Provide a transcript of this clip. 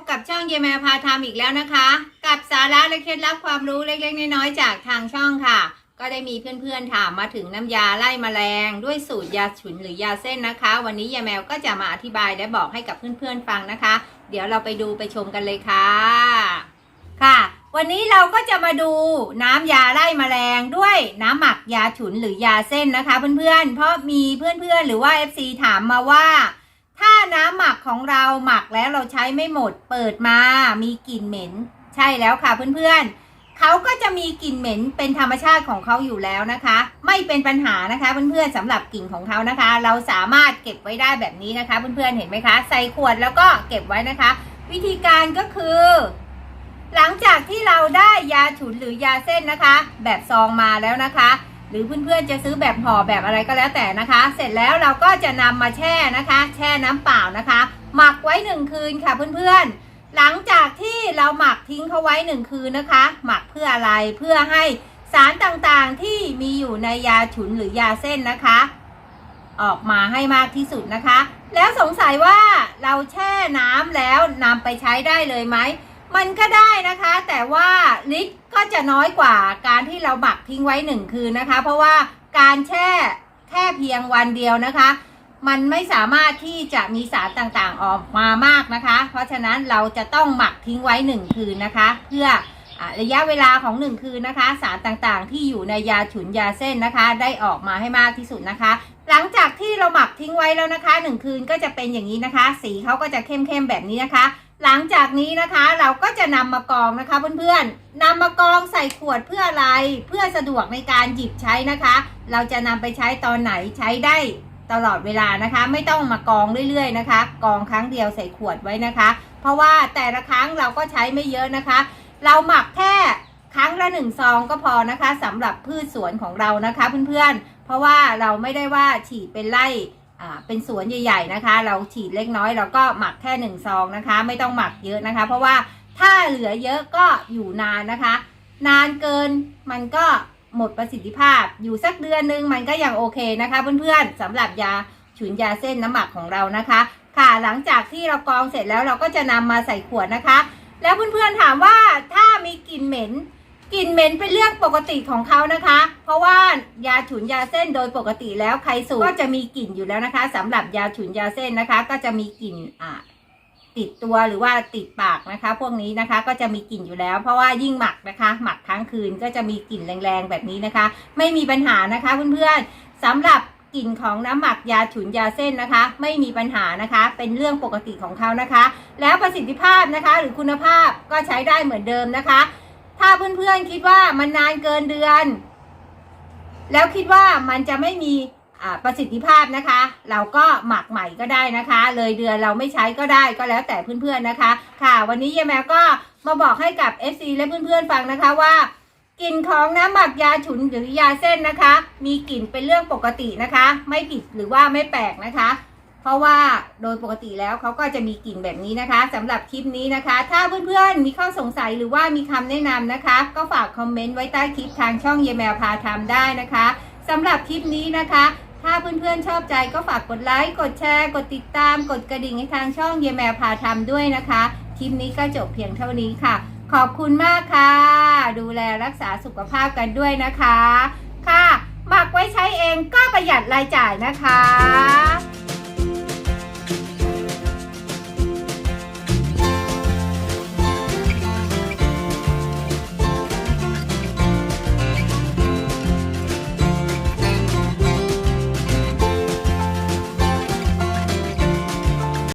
บกับช่องเยแมพาทำอีกแล้วนะคะ กับสาระและเคล็ดลับความรู้เล็กๆน้อยๆจากทางช่องค่ะ ก็ได้มีเพื่อนๆถามมาถึงน้ำยาไล่แมลง ด้วยสูตรยาฉุนหรือยาเส้นนะคะ วันนี้ยายแมวก็จะมาอธิบายและบอกให้กับเพื่อนๆฟังนะคะ เดี๋ยวเราไปดูไปชมกันเลยค่ะ ค่ะ วันนี้เราก็จะมาดูน้ำยาไล่แมลงด้วยน้ำหมักยาฉุนหรือยาเส้นนะคะ เพื่อนๆเพราะมีเพื่อนๆหรือว่า FC ถามมาว่า หมักของเราหมักแล้วเราใช้ไม่หมด เปิดมามีกลิ่นเหม็น ใช่แล้วค่ะเพื่อนๆเขาก็จะมีกลิ่นเหม็นเป็นธรรมชาติของเขาอยู่แล้วนะคะ ไม่เป็นปัญหานะคะเพื่อนๆสำหรับกลิ่นของเขานะคะ เราสามารถเก็บไว้ได้แบบนี้นะคะ เพื่อนๆเห็นไหมคะ ใส่ขวดแล้วก็เก็บไว้นะคะ วิธีการก็คือ หลังจากที่เราได้ยาฉุนหรือยาเส้นนะคะ แบบซองมาแล้วนะคะ หรือเพื่อนๆจะซื้อแบบห่อแบบอะไรก็แล้วแต่นะคะ เสร็จแล้วเราก็จะนำมาแช่นะคะ แช่น้ำเปล่านะคะ หมักไว้หนึ่งคืนค่ะเพื่อนๆ หลังจากที่เราหมักทิ้งเขาไว้หนึ่งคืนนะคะ หมักเพื่ออะไรเพื่อให้สารต่างๆที่มีอยู่ในยาฉุนหรือยาเส้นนะคะ ออกมาให้มากที่สุดนะคะ แล้วสงสัยว่าเราแช่น้ำแล้วนำไปใช้ได้เลยไหม มันก็ได้นะคะ แต่ว่าลิตรก็จะน้อยกว่าการที่เราหมักทิ้งไว้หนึ่งคืนนะคะ เพราะว่าการแช่แค่เพียงวันเดียวนะคะ มันไม่สามารถที่จะมีสารต่างๆออกมามากนะคะ เพราะฉะนั้นเราจะต้องหมักทิ้งไว้หนึ่งคืนนะคะ เพื่อระยะเวลาของหนึ่งคืนนะคะ สารต่างๆ ที่อยู่ในยาฉุนยาเส้นนะคะ ได้ออกมาให้มากที่สุดนะคะ หลังจากที่เราหมักทิ้งไว้แล้วนะคะหนึ่งคืนก็จะเป็นอย่างนี้นะคะ สีเขาก็จะเข้มๆแบบนี้นะคะ หลังจากนี้นะคะเราก็จะนำมากรองนะคะเพื่อนๆนำมากรองใส่ขวดเพื่ออะไร เพื่อสะดวกในการหยิบใช้นะคะ เราจะนำไปใช้ตอนไหนใช้ได้ตลอดเวลานะคะ ไม่ต้องมากรองเรื่อยๆนะคะกรองครั้งเดียวใส่ขวดไว้นะคะ เพราะว่าแต่ละครั้งเราก็ใช้ไม่เยอะนะคะ เราหมักแค่ครั้งละหนึ่งซองก็พอนะคะสำหรับพืชสวนของเรานะคะเพื่อนๆ ราะว่าเราไม่ได้ว่าฉีดเป็นไร่อ่าเป็นสวนใหญ่ๆนะคะ เราฉีดเล็กน้อยเราก็หมักแค่หนึ่งซองนะคะ ไม่ต้องหมักเยอะนะคะ เพราะว่าถ้าเหลือเยอะก็อยู่นานนะคะ นานเกินมันก็หมดประสิทธิภาพอยู่สักเดือนนึงมันก็ยังโอเคนะคะ เพื่อนๆสำหรับยาฉุนยาเส้นน้ำหมักของเรานะคะ ค่ะหลังจากที่เรากรองเสร็จแล้วเราก็จะนำมาใส่ขวดนะคะ แล้วเพื่อนๆถามว่าถ้ามีกลิ่นเหม็น กลิ่นเหม็นเป็นเรื่องปกติของเขานะคะ เพราะว่ายาฉุนยาเส้นโดยปกติแล้วใครสูบก็จะมีกลิ่นอยู่แล้วนะคะสำหรับยาฉุนยาเส้นนะคะ ก็จะมีกลิ่นอ่าติดตัวหรือว่าติดปากนะคะ พวกนี้นะคะก็จะมีกลิ่นอยู่แล้ว เพราะว่ายิ่งหมักนะคะ หมักค้างคืนก็จะมีกลิ่นแรงๆแบบนี้นะคะ ไม่มีปัญหานะคะเพื่อนๆสำหรับกลิ่นของน้ำหมักยาฉุนยาเส้นนะคะ ไม่มีปัญหานะคะ เป็นเรื่องปกติของเขานะคะ แล้วประสิทธิภาพนะคะ หรือคุณภาพก็ใช้ได้เหมือนเดิมนะคะ ถ้าเพื่อนๆคิดว่ามันนานเกินเดือน แล้วคิดว่ามันจะไม่มีประสิทธิภาพนะคะ เราก็หมักใหม่ก็ได้นะคะ เลยเดือนเราไม่ใช้ก็ได้ก็แล้วแต่เพื่อนๆนะคะ ค่ะ วันนี้ยายแมวก็มาบอกให้กับ FC และเพื่อนๆฟังนะคะว่ากลิ่นของน้ำหมักยาฉุนหรือยาเส้นนะคะ มีกลิ่นเป็นเรื่องปกตินะคะ ไม่ผิดหรือว่าไม่แปลกนะคะ เพราะว่าโดยปกติแล้วเขาก็จะมีกลิ่นแบบนี้นะคะสำหรับคลิปนี้นะคะ ถ้าเพื่อนๆมีข้อสงสัยหรือว่ามีคำแนะนำนะคะ ก็ฝากคอมเมนต์ไว้ใต้คลิปทางช่องเยแมวพาทำได้นะคะสำหรับคลิปนี้นะคะ ถ้าเพื่อนๆชอบใจก็ฝากกดไลค์กดแชร์ กดติดตาม กดกระดิ่งให้ทางช่องเยแมวพาทำด้วยนะคะคลิปนี้ก็จบเพียงเท่านี้ค่ะ ขอบคุณมากค่ะ ดูแลรักษาสุขภาพกันด้วยนะคะ ค่ะหมักไว้ใช้เองก็ประหยัดรายจ่ายนะคะ